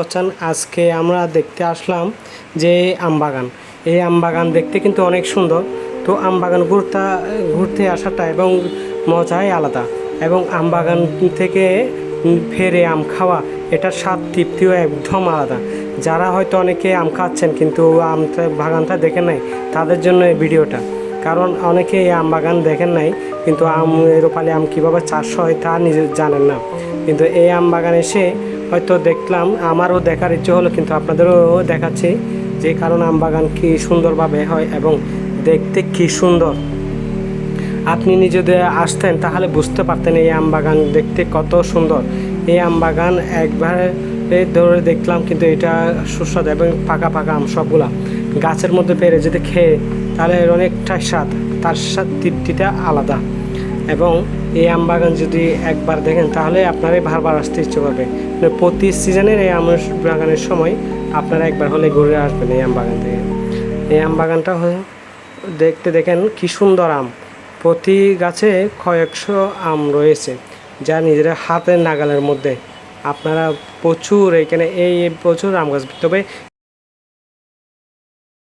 হচ্ছেন আজকে আমরা দেখতে আসলাম যে আমবাগান। এই আমবাগান দেখতে কিন্তু অনেক সুন্দর। তো আমবাগান ঘুরতে ঘুরতে আসাটা এবং মজাই আলাদা। এবং আমবাগান থেকে ফেরে আম খাওয়া এটার স্বাদ তৃপ্তিও একদম আলাদা। যারা হয়তো অনেকে আম খাচ্ছেন কিন্তু আম বাগানটা দেখেন নাই, তাদের জন্য এই ভিডিওটা। কারণ অনেকে এই আম বাগান দেখেন নাই, কিন্তু আম রূপালি আম কীভাবে চাষ হয় তা নিজে জানেন না। কিন্তু এই আম বাগান এসে হয়তো দেখলাম, আমারও দেখার ইচ্ছে হলো, কিন্তু আপনাদেরও দেখাচ্ছি যে কারণ আম বাগান কী সুন্দরভাবে হয় এবং দেখতে কী সুন্দর। আপনি নিজে যদি আসতেন, তাহলে বুঝতে পারতেন এই আম বাগান দেখতে কত সুন্দর। এই আম বাগান একবারে ধরে দেখলাম, কিন্তু এটা সুস্বাদু এবং পাকা পাকা আম সবগুলা। গাছের মধ্যে পেরে যদি খেয়ে, তাহলে অনেকটা স্বাদ, তার স্বাদ তৃপ্তিটা আলাদা। এবং এই আম বাগান যদি একবার দেখেন, তাহলে আপনারাই বারবার আসতে ইচ্ছে করবে। মানে প্রতি সিজনের এই আম বাগানের সময় আপনারা একবার হলে ঘুরে আসবেন এই আম বাগান থেকে। এই আম বাগানটা দেখতে দেখেন কি সুন্দর আম। প্রতি গাছে কয়েকশো আম রয়েছে, যা নিজেরা হাতের নাগালের মধ্যে। আপনারা প্রচুর এখানে এই প্রচুর আম গাছ, তবে